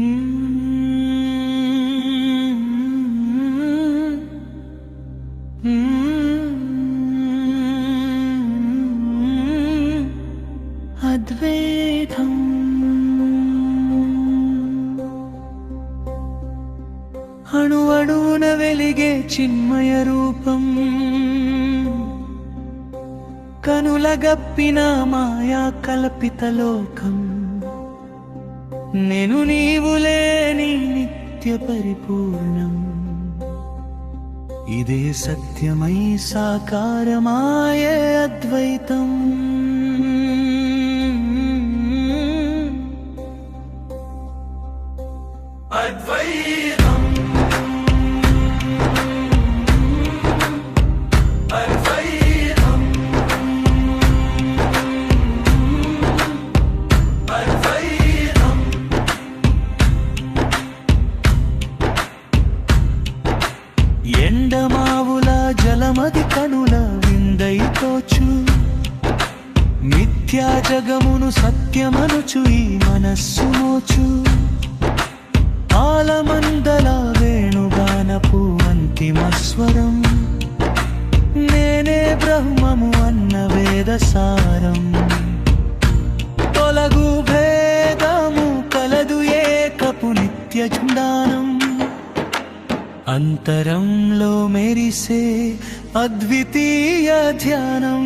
Hmm. అద్వైతం అణు వెలిగే చిన్మయ రూపం. కనులగప్పిన మాయా కల్పిత లోకం. నేను నీవు లేని నిత్య పరిపూర్ణం. ఇదే సత్యమై సాకారమాయే అద్వైతం. అద్వైత ఎండమావుల జలమది కనుల విందైతోచు మిథ్యా జగమును సత్యమనుచు ఈ మనస్సు మోచు. ఆలమందల వేణుగానపు అంతిమ స్వరం. నేనే బ్రహ్మము అన్న వేద సారం. తొలగు భేదము కలదు ఏకపు నిత్య చుండానం. అంతరంలో మెరిసే అద్వితీయ ధ్యానం.